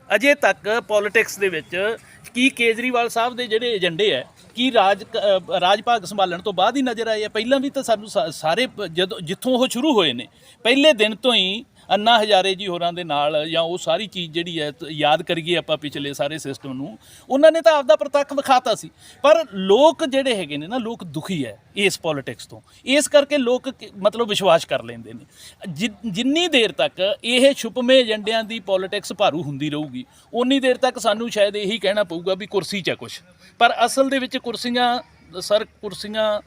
ਅਜੇ ਤੱਕ ਪੋਲਿਟਿਕਸ ਦੇ ਵਿੱਚ ਕੀ ਕੇਜਰੀਵਾਲ ਸਾਹਿਬ ਦੇ ਜਿਹੜੇ ਏਜੰਡੇ ਹੈ ਕੀ ਰਾਜ ਅ, ਰਾਜ ਭਾਗ ਸੰਭਾਲਣ ਤੋਂ ਬਾਅਦ ਹੀ ਨਜ਼ਰ ਆਏ ਆ? ਪਹਿਲਾਂ ਵੀ ਤਾਂ ਸਾਨੂੰ ਸਾ- ਸਾਰੇ ਪ- ਜਦੋਂ ਜਿੱਥੋਂ ਉਹ ਸ਼ੁਰੂ ਹੋਏ ਨੇ ਪਹਿਲੇ ਦਿਨ ਤੋਂ ਹੀ ਅੰਨਾ ਹਜ਼ਾਰੇ ਜੀ ਹੋਰਾਂ ਦੇ ਨਾਲ ਜਾਂ ਉਹ ਸਾਰੀ ਚੀਜ਼ ਜਿਹੜੀ ਹੈ ਯਾਦ ਕਰੀਏ ਆਪਾਂ ਪਿਛਲੇ ਸਾਰੇ ਸਿਸਟਮ ਨੂੰ, ਉਹਨਾਂ ਨੇ ਤਾਂ ਆਪਦਾ ਪ੍ਰਤੱਖ ਵਿਖਾਤਾ ਸੀ। ਪਰ ਲੋਕ ਜਿਹੜੇ ਹੈਗੇ ਨੇ ਨਾ, ਲੋਕ ਦੁਖੀ ਹੈ ਇਸ ਪੋਲਿਟਿਕਸ ਤੋਂ। ਇਸ ਕਰਕੇ ਲੋਕ ਮਤਲਬ ਵਿਸ਼ਵਾਸ ਕਰ ਲੈਂਦੇ ਨੇ। ਜਿ- ਜਿੰਨੀ ਦੇਰ ਤੱਕ ਇਹ ਛੁਪਵੇਂ ਏਜੰਡਿਆਂ ਦੀ ਪੋਲਿਟਿਕਸ ਭਾਰੂ ਹੁੰਦੀ ਰਹੂਗੀ ਉਨੀ ਦੇਰ ਤੱਕ ਸਾਨੂੰ ਸ਼ਾਇਦ ਇਹੀ ਕਹਿਣਾ ਪਊਗਾ ਵੀ ਕੁਰਸੀ 'ਚ ਹੈ ਕੁਛ। ਪਰ ਅਸਲ ਦੇ ਵਿੱਚ ਕੁਰਸੀਆਂ, ਸਰ ਕੁਰਸੀਆਂ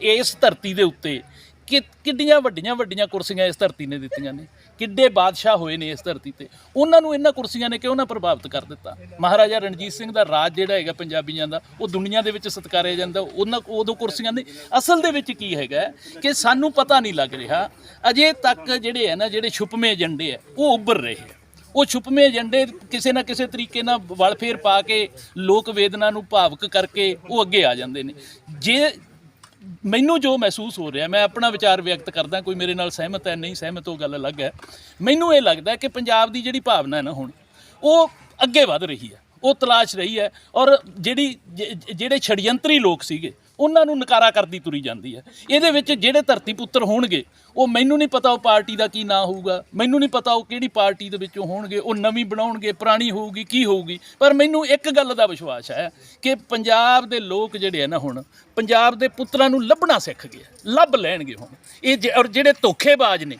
ਇਸ ਧਰਤੀ ਦੇ ਉੱਤੇ ਕਿ ਕਿੱਡੀਆਂ ਵੱਡੀਆਂ ਵੱਡੀਆਂ ਕੁਰਸੀਆਂ ਇਸ ਧਰਤੀ ਨੇ ਦਿੱਤੀਆਂ ਨੇ, ਕਿੱਡੇ ਬਾਦਸ਼ਾਹ ਹੋਏ ਨੇ ਇਸ ਧਰਤੀ ਤੇ। ਉਹਨਾਂ ਨੂੰ ਇਹਨਾਂ ਕੁਰਸੀਆਂ ਨੇ ਕਿਉਂ ਨਾ ਪ੍ਰਭਾਵਿਤ ਕਰ ਦਿੱਤਾ? ਮਹਾਰਾਜਾ ਰਣਜੀਤ ਸਿੰਘ ਦਾ ਰਾਜ ਜਿਹੜਾ ਹੈਗਾ ਪੰਜਾਬੀਆਂ ਦਾ, ਉਹ ਦੁਨੀਆ ਦੇ ਵਿੱਚ ਸਤਿਕਾਰਿਆ ਜਾਂਦਾ, ਉਹਨਾਂ ਉਦੋਂ ਕੁਰਸੀਆਂ ਨੇ। ਅਸਲ ਦੇ ਵਿੱਚ ਕੀ ਹੈਗਾ ਕਿ ਸਾਨੂੰ ਪਤਾ ਨਹੀਂ ਲੱਗ ਰਿਹਾ, ਅਜੇ ਤੱਕ ਜਿਹੜੇ ਹੈ ਨਾ, ਜਿਹੜੇ ਛੁਪਵੇਂ ਏਜੰਡੇ ਆ ਉਹ ਉੱਭਰ ਰਹੇ ਆ ਉਹ ਛੁਪਵੇਂ ਏਜੰਡੇ ਕਿਸੇ ਨਾ ਕਿਸੇ ਤਰੀਕੇ ਨਾਲ ਵਲਫੇਰ ਪਾ ਕੇ ਲੋਕ ਵੇਦਨਾ ਨੂੰ ਭਾਵਕ ਕਰਕੇ ਉਹ ਅੱਗੇ ਆ ਜਾਂਦੇ ਨੇ। ਜੇ ਮੈਨੂੰ ਜੋ ਮਹਿਸੂਸ ਹੋ ਰਿਹਾ, ਮੈਂ ਆਪਣਾ ਵਿਚਾਰ ਵਿਅਕਤ ਕਰਦਾ, ਕੋਈ ਮੇਰੇ ਨਾਲ ਸਹਿਮਤ ਹੈ, ਨਹੀਂ ਸਹਿਮਤ, ਉਹ ਗੱਲ ਅਲੱਗ ਹੈ। ਮੈਨੂੰ ਇਹ ਲੱਗਦਾ ਕਿ ਪੰਜਾਬ ਦੀ ਜਿਹੜੀ ਭਾਵਨਾ ਹੈ ਨਾ ਹੁਣ, ਉਹ ਅੱਗੇ ਵਧ ਰਹੀ ਹੈ, ਉਹ ਤਲਾਸ਼ ਰਹੀ ਹੈ ਔਰ ਜਿਹੜੀ ਜ- ਜਿਹੜੇ ਛੜਯੰਤਰੀ ਲੋਕ ਸੀਗੇ ਉਹਨਾਂ ਨੂੰ ਨਕਾਰਾ ਕਰਦੀ ਤੁਰੀ ਜਾਂਦੀ ਹੈ। ਇਹਦੇ ਵਿੱਚ ਜਿਹੜੇ ਧਰਤੀ ਪੁੱਤਰ ਹੋਣਗੇ, ਉਹ ਮੈਨੂੰ ਨਹੀਂ ਪਤਾ ਉਹ ਪਾਰਟੀ ਦਾ ਕੀ ਨਾਂ ਹੋਊਗਾ, ਮੈਨੂੰ ਨਹੀਂ ਪਤਾ ਉਹ ਕਿਹੜੀ ਪਾਰਟੀ ਦੇ ਵਿੱਚੋਂ ਹੋਣਗੇ, ਉਹ ਨਵੀਂ ਬਣਾਉਣਗੇ, ਪੁਰਾਣੀ ਹੋਊਗੀ, ਕੀ ਹੋਊਗੀ। ਪਰ ਮੈਨੂੰ ਇੱਕ ਗੱਲ ਦਾ ਵਿਸ਼ਵਾਸ ਹੈ ਕਿ ਪੰਜਾਬ ਦੇ ਲੋਕ ਜਿਹੜੇ ਆ ਨਾ ਹੁਣ, ਪੰਜਾਬ ਦੇ ਪੁੱਤਰਾਂ ਨੂੰ ਲੱਭਣਾ ਸਿੱਖ ਗਏ ਲੱਭ ਲੈਣਗੇ ਹੁਣ। ਇਹ ਜ- ਔਰ ਜਿਹੜੇ ਧੋਖੇਬਾਜ਼ ਨੇ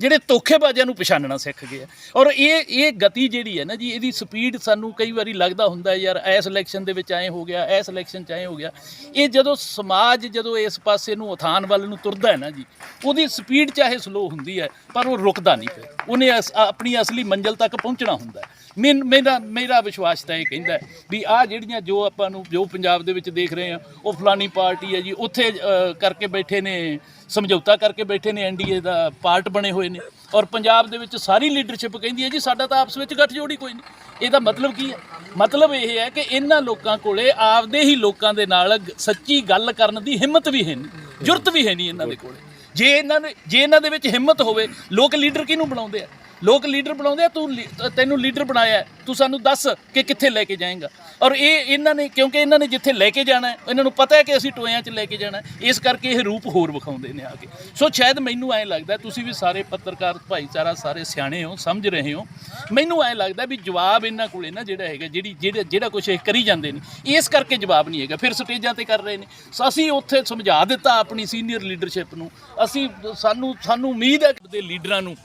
ਜਿਹੜੇ ਧੋਖੇਬਾਜ਼ਾਂ ਨੂੰ ਪਛਾਣਨਾ ਸਿੱਖ ਗਏ ਆ। ਔਰ ਇਹ ਇਹ ਗਤੀ ਜਿਹੜੀ ਹੈ ਨਾ ਜੀ, ਇਹਦੀ ਸਪੀਡ ਸਾਨੂੰ ਕਈ ਵਾਰੀ ਲੱਗਦਾ ਹੁੰਦਾ ਯਾਰ, ਇਸ ਇਲੈਕਸ਼ਨ ਦੇ ਵਿੱਚ ਐਂ ਹੋ ਗਿਆ, ਇਸ ਇਲੈਕਸ਼ਨ 'ਚ ਐਂ ਹੋ ਗਿਆ। ਇਹ ਜਦੋਂ ਸਮਾਜ ਜਦੋਂ ਇਸ ਪਾਸੇ ਨੂੰ ਉਥਾਨ ਵੱਲ ਨੂੰ ਤੁਰਦਾ ਹੈ ਨਾ ਜੀ, ਉਹਦੀ ਸਪੀਡ ਚਾਹੇ ਸਲੋ ਹੁੰਦੀ ਹੈ, ਪਰ ਉਹ ਰੁਕਦਾ ਨਹੀਂ ਫਿਰ। ਉਹਨੇ ਅਸ- ਆਪਣੀ ਅਸਲੀ ਮੰਜ਼ਿਲ ਤੱਕ ਪਹੁੰਚਣਾ ਹੁੰਦਾ ਮੈਨ- ਮੇਰਾ ਮੇਰਾ ਵਿਸ਼ਵਾਸ ਤਾਂ ਇਹ ਕਹਿੰਦਾ ਹੈ ਵੀ ਆ ਜਿਹੜੀਆਂ ਜੋ ਆਪਾਂ ਨੂੰ ਜੋ ਪੰਜਾਬ ਦੇ ਵਿੱਚ ਦੇਖ ਰਹੇ ਆ ਉਹ ਫਲਾਨੀ ਪਾਰਟੀ ਹੈ ਜੀ ਉੱਥੇ ਅ, ਕਰਕੇ ਬੈਠੇ ਨੇ ਸਮਝੌਤਾ ਕਰਕੇ ਬੈਠੇ ਨੇ ਐਨਡੀਏ ਦਾ ਪਾਰਟ ਬਣੇ ਹੋਏ ਨੇ। ਔਰ ਪੰਜਾਬ ਦੇ ਵਿੱਚ ਸਾਰੀ ਲੀਡਰਸ਼ਿਪ ਕਹਿੰਦੀ ਹੈ ਜੀ ਸਾਡਾ ਤਾਂ ਆਪਸ ਵਿੱਚ ਗੱਠਜੋੜ ਹੀ ਕੋਈ ਨਹੀਂ। ਇਹਦਾ ਮਤਲਬ ਕੀ ਹੈ? ਮਤਲਬ ਇਹ ਹੈ ਕਿ ਇਹਨਾਂ ਲੋਕਾਂ ਕੋਲੇ ਆਪਦੇ ਹੀ ਲੋਕਾਂ ਦੇ ਨਾਲ ਗ- ਸੱਚੀ ਗੱਲ ਕਰਨ ਦੀ ਹਿੰਮਤ ਵੀ ਹੈ ਨਹੀਂ ਜੁਰਤ ਵੀ ਹੈ ਨਹੀਂ ਇਹਨਾਂ ਦੇ ਕੋਲੇ। ਜੇ ਇਹਨਾਂ ਨੇ ਜੇ ਇਹਨਾਂ ਦੇ ਵਿੱਚ ਹਿੰਮਤ ਹੋਵੇ ਲੋਕ ਲੀਡਰ ਕਿਹਨੂੰ ਬਣਾਉਂਦੇ ਆ? ਲੋਕ ਲੀਡਰ ਬਣਾਉਂਦੇ ਆ ਤੂੰ ਲੀ- ਤ- ਤੈਨੂੰ ਲੀਡਰ ਬਣਾਇਆ ਤੂੰ ਸਾਨੂੰ ਦੱਸ ਕਿ ਕਿੱਥੇ ਲੈ ਕੇ ਜਾਏਗਾ। ਔਰ ਇਹ ਇਹਨਾਂ ਨੇ ਕਿਉਂਕਿ ਇਹਨਾਂ ਨੇ ਜਿੱਥੇ ਲੈ ਕੇ ਜਾਣਾ ਹੈ ਇਹਨਾਂ ਨੂੰ ਪਤਾ ਹੈ ਕਿ ਅਸੀਂ ਟੋਇਆਂ 'ਚ ਲੈ ਕੇ ਜਾਣਾ ਹੈ, ਇਸ ਕਰਕੇ ਇਹ ਰੂਪ ਹੋਰ ਵਿਖਾਉਂਦੇ ਨੇ ਆ ਕੇ। ਸੋ ਸ਼ਾਇਦ ਮੈਨੂੰ ਐਂ ਲੱਗਦਾ ਤੁਸੀਂ ਵੀ ਸਾਰੇ ਪੱਤਰਕਾਰ ਭਾਈਚਾਰਾ ਸਾਰੇ ਸਿਆਣੇ ਹੋ ਸਮਝ ਰਹੇ ਹੋ। ਮੈਨੂੰ ਐਂ ਲੱਗਦਾ ਵੀ ਜਵਾਬ ਇਹਨਾਂ ਕੋਲੇ ਨਾ ਜਿਹੜਾ ਹੈਗਾ ਜਿਹੜੀ ਜਿਹੜਾ ਜਿਹੜਾ ਕੁਝ ਇਹ ਕਰੀ ਜਾਂਦੇ ਨੇ ਇਸ ਕਰਕੇ ਜਵਾਬ ਨਹੀਂ ਹੈਗਾ। ਫਿਰ ਸਟੇਜਾਂ ਤੇ ਕਰ ਰਹੇ ਨੇ। ਸੋ ਅਸੀਂ ਉੱਥੇ ਸਮਝਾ ਦਿੱਤਾ ਆਪਣੀ ਸੀਨੀਅਰ ਲੀਡਰਸ਼ਿਪ ਨੂੰ। ਅਸੀਂ ਸਾਨੂੰ ਸਾਨੂੰ ਉਮੀਦ ਹੈ ਕਿ ਦੇ ਲੀਡਰਾਂ ਨੂੰ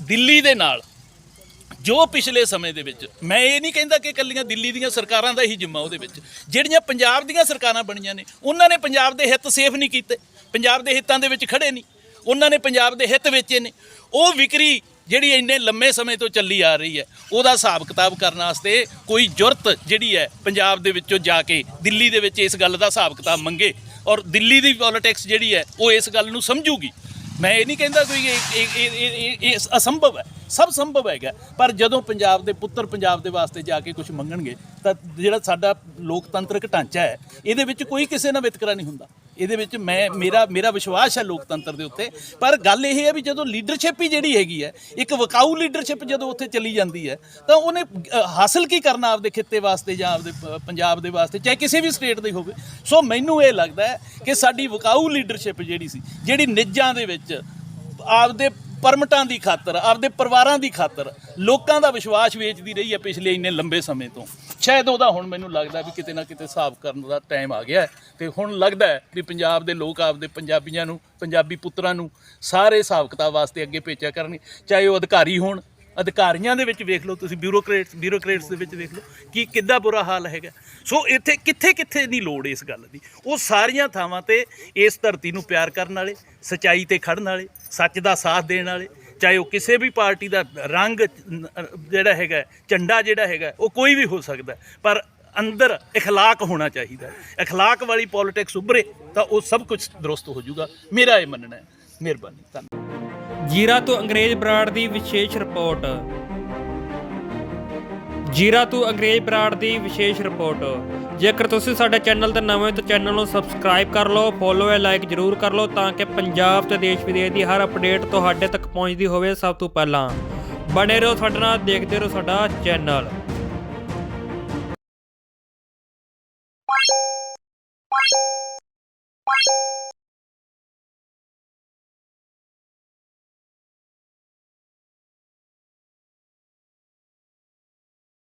ਦਿੱਲੀ ਦੇ ਨਾਲ, ਜੋ ਪਿਛਲੇ ਸਮੇਂ ਦੇ ਵਿੱਚ, ਮੈਂ ਇਹ ਨਹੀਂ ਕਹਿੰਦਾ ਕਿ ਇਕੱਲੀਆਂ ਦਿੱਲੀ ਦੀਆਂ ਸਰਕਾਰਾਂ ਦਾ ਹੀ ਜਿੰਮਾ ਉਹਦੇ ਵਿੱਚ, ਜਿਹੜੀਆਂ ਪੰਜਾਬ ਦੀਆਂ ਸਰਕਾਰਾਂ ਬਣੀਆਂ ਨੇ, ਉਹਨਾਂ ਨੇ ਪੰਜਾਬ ਦੇ ਹਿੱਤ ਸੇਫ ਨਹੀਂ ਕੀਤੇ, ਪੰਜਾਬ ਦੇ ਹਿੱਤਾਂ ਦੇ ਵਿੱਚ ਖੜੇ ਨਹੀਂ, ਉਹਨਾਂ ਨੇ ਪੰਜਾਬ ਦੇ ਹਿੱਤ ਵੇਚੇ ਨੇ, ਉਹ ਵਿਕਰੀ ਜਿਹੜੀ ਇੰਨੇ ਲੰਮੇ ਸਮੇਂ ਤੋਂ ਚੱਲੀ ਆ ਰਹੀ ਹੈ, ਉਹਦਾ ਹਿਸਾਬ ਕਿਤਾਬ ਕਰਨ ਵਾਸਤੇ ਕੋਈ ਜੁਰਤ ਜਿਹੜੀ ਹੈ, ਪੰਜਾਬ ਦੇ ਵਿੱਚੋਂ ਜਾ ਕੇ ਦਿੱਲੀ ਦੇ ਵਿੱਚ ਇਸ ਗੱਲ ਦਾ ਹਿਸਾਬ ਕਿਤਾਬ ਮੰਗੇ, ਔਰ ਦਿੱਲੀ ਦੀ ਪੋਲਿਟਿਕਸ ਜਿਹੜੀ ਹੈ, ਉਹ ਇਸ ਗੱਲ ਨੂੰ ਸਮਝੂਗੀ। ਮੈਂ ਇਹ ਨਹੀਂ ਕਹਿੰਦਾ ਕੋਈ ਇਹ ਅਸੰਭਵ ਹੈ। ਸਭ ਸੰਭਵ ਹੈਗਾ। ਪਰ ਜਦੋਂ ਪੰਜਾਬ ਦੇ ਪੁੱਤਰ ਪੰਜਾਬ ਦੇ ਵਾਸਤੇ ਜਾ ਕੇ ਕੁਝ ਮੰਗਣਗੇ, ਤਾਂ ਜਿਹੜਾ ਸਾਡਾ ਲੋਕਤੰਤਰਕ ਢਾਂਚਾ ਹੈ, ਇਹਦੇ ਵਿੱਚ ਕੋਈ ਕਿਸੇ ਨਾਲ ਵਿਤਕਰਾ ਨਹੀਂ ਹੁੰਦਾ। ਇਹਦੇ ਵਿੱਚ ਮੈਂ ਮੇਰਾ ਮੇਰਾ ਵਿਸ਼ਵਾਸ ਹੈ ਲੋਕਤੰਤਰ ਦੇ ਉੱਤੇ। ਪਰ ਗੱਲ ਇਹ ਹੈ ਵੀ ਜਦੋਂ ਲੀਡਰਸ਼ਿਪ ਹੀ ਜਿਹੜੀ ਹੈਗੀ ਹੈ ਇੱਕ ਵਕਾਊ ਲੀਡਰਸ਼ਿਪ ਜਦੋਂ ਉੱਥੇ ਚਲੀ ਜਾਂਦੀ ਹੈ ਤਾਂ ਉਹਨੇ ਅ, ਹਾਸਲ ਕੀ ਕਰਨਾ ਆਪਦੇ ਖਿੱਤੇ ਵਾਸਤੇ ਜਾਂ ਆਪਦੇ ਪ- ਪੰਜਾਬ ਦੇ ਵਾਸਤੇ ਚਾਹੇ ਕਿਸੇ ਵੀ ਸਟੇਟ ਦੀ ਹੋਵੇ। ਸੋ ਮੈਨੂੰ ਇਹ ਲੱਗਦਾ ਹੈ ਕਿ ਸਾਡੀ ਵਕਾਊ ਲੀਡਰਸ਼ਿਪ ਜਿਹੜੀ ਸੀ ਜਿਹੜੀ ਨਿੱਜਾਂ ਦੇ ਵਿੱਚ ਆਪਦੇ ਪਰਮਟਾਂ ਦੀ ਖਾਤਰ, ਆਪਦੇ ਪਰਿਵਾਰਾਂ ਦੀ ਖਾਤਰ ਲੋਕਾਂ ਦਾ ਵਿਸ਼ਵਾਸ ਵੇਚਦੀ ਰਹੀ ਹੈ ਪਿਛਲੇ ਇੰਨੇ ਲੰਬੇ ਸਮੇਂ ਤੋਂ। ਸ਼ਾਇਦ ਉਹਦਾ ਹੁਣ ਮੈਨੂੰ ਲੱਗਦਾ ਵੀ ਕਿਤੇ ਨਾ ਕਿਤੇ ਹਿਸਾਬ ਕਰਨ ਦਾ ਟਾਈਮ ਆ ਗਿਆ ਹੈ ਤੇ ਹੁਣ ਲੱਗਦਾ ਵੀ ਪੰਜਾਬ ਦੇ ਲੋਕ ਆਪਦੇ ਪੰਜਾਬੀਆਂ ਨੂੰ, ਪੰਜਾਬੀ ਪੁੱਤਰਾਂ ਨੂੰ ਸਾਰੇ ਹਿਸਾਬ ਕਿਤਾਬ ਵਾਸਤੇ ਅੱਗੇ ਭੇਜਿਆ ਕਰਨਗੇ। ਚਾਹੇ ਉਹ ਅਧਿਕਾਰੀ ਹੋਣ ਅਧਿਕਾਰੀਆਂ ਦੇ ਵਿੱਚ ਵੇਖ ਲਓ ਤੁਸੀਂ ਬਿਊਰੋਕਰੇਟਸ ਬਿਊਰੋਕਰੇਟਸ ਦੇ ਵਿੱਚ ਵੇਖ ਲਓ ਕਿ ਕਿੱਦਾਂ ਬੁਰਾ ਹਾਲ ਹੈਗਾ ਸੋ ਇੱਥੇ ਕਿੱਥੇ ਕਿੱਥੇ ਨਹੀਂ ਲੋੜ ਇਸ ਗੱਲ ਦੀ ਉਹ ਸਾਰੀਆਂ ਥਾਵਾਂ ਤੇ ਇਸ ਧਰਤੀ ਨੂੰ ਪਿਆਰ ਕਰਨ ਵਾਲੇ ਸਚਾਈ ਤੇ ਖੜਨ ਵਾਲੇ ਸੱਚ ਦਾ ਸਾਥ ਦੇਣ ਵਾਲੇ ਚਾਹੇ ਉਹ ਕਿਸੇ ਵੀ ਪਾਰਟੀ ਦਾ ਰੰਗ ਅ, ਜਿਹੜਾ ਹੈਗਾ ਝੰਡਾ ਜਿਹੜਾ ਹੈਗਾ ਉਹ ਕੋਈ ਵੀ ਹੋ ਸਕਦਾ ਹੈ। ਪਰ ਅੰਦਰ اخلاق ਹੋਣਾ ਚਾਹੀਦਾ ਹੈ। اخلاق ਵਾਲੀ ਪੋਲਿਟਿਕਸ ਉੱਭਰੇ ਤਾਂ ਉਹ ਸਭ ਕੁਝ ਦਰੁਸਤ ਹੋ ਜਾਊਗਾ ਮੇਰਾ ਇਹ ਮੰਨਣਾ ਹੈ ਮਿਹਰਬਾਨੀ ਧੰਨਵਾਦ ਜੀਰਾ ਤੋਂ ਅੰਗਰੇਜ਼ ਬਰਾੜ ਦੀ ਵਿਸ਼ੇਸ਼ ਰਿਪੋਰਟ। ਜੀਰਾ ਤੋਂ ਅੰਗਰੇਜ਼ ਬਰਾੜ ਦੀ ਵਿਸ਼ੇਸ਼ ਰਿਪੋਰਟ। ਜੇਕਰ ਤੁਸੀਂ ਸਾਡੇ ਚੈਨਲ ਤੇ ਨਵੇਂ ਹੋ ਤਾਂ ਚੈਨਲ ਨੂੰ ਸਬਸਕ੍ਰਾਈਬ ਕਰ ਲਓ, ਫੋਲੋ ਜਾਂ ਲਾਈਕ ਜਰੂਰ ਕਰ ਲਓ ਤਾਂ ਕਿ ਪੰਜਾਬ ਤੇ ਦੇਸ਼ ਵਿਦੇਸ਼ ਦੀ ਹਰ ਅਪਡੇਟ ਤੁਹਾਡੇ ਤੱਕ ਪਹੁੰਚਦੀ ਹੋਵੇ ਸਭ ਤੋਂ ਪਹਿਲਾਂ। ਬਣੇ ਰਹੋ ਸਾਡੇ ਨਾਲ, ਦੇਖਦੇ ਰਹੋ ਸਾਡਾ ਚੈਨਲ।